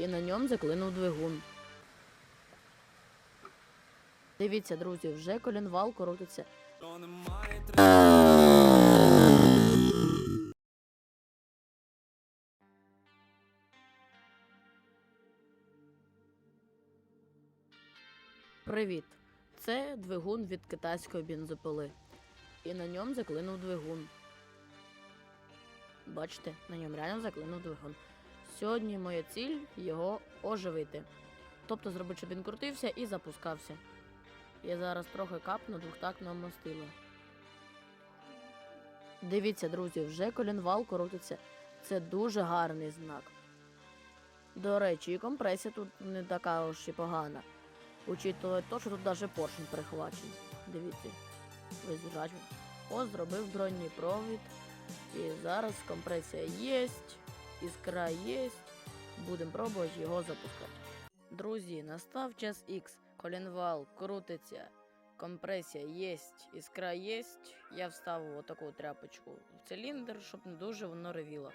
і на ньому заклинув двигун. Дивіться, друзі, вже колінвал крутиться. Привіт! Це двигун від китайської бензопили. І на ньому заклинув двигун. Бачите, на ньому реально заклинув двигун. Сьогодні моя ціль його оживити. Тобто зробити, щоб він крутився і запускався. Я зараз трохи капну двохтактного мастила. Дивіться, друзі, вже колінвал крутиться. Це дуже гарний знак. До речі, і компресія тут не така уж і погана. Учитывая то, що тут навіть поршень прихвачений. Дивіться, весь держач. Ось зробив бронний провід. І зараз компресія є, іскра є. Будемо пробувати його запускати. Друзі, настав час X. Колінвал крутиться. Компресія є, іскра є. Я вставив отаку тряпочку в циліндр, щоб не дуже воно ревіло.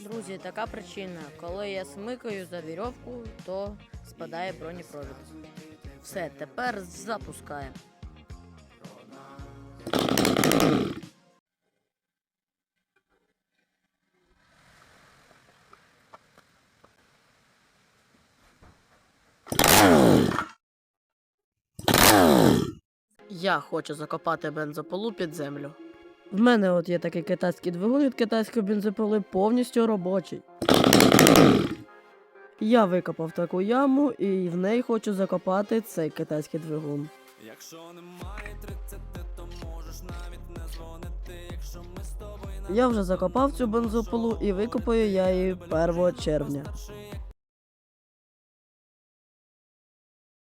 Друзі, така причина. Коли я смикаю за вірьовку, то спадає бронепровід. Все, тепер запускаємо. Я хочу закопати бензополу під землю. В мене от є такий китайський двигун від китайської бензопили повністю робочий. Я викопав таку яму і в неї хочу закопати цей китайський двигун. Якщо немає 30, то можеш навіть не дзвонити, якщо ми з тобою Я вже закопав цю бензопилу і викопаю я її 1 червня.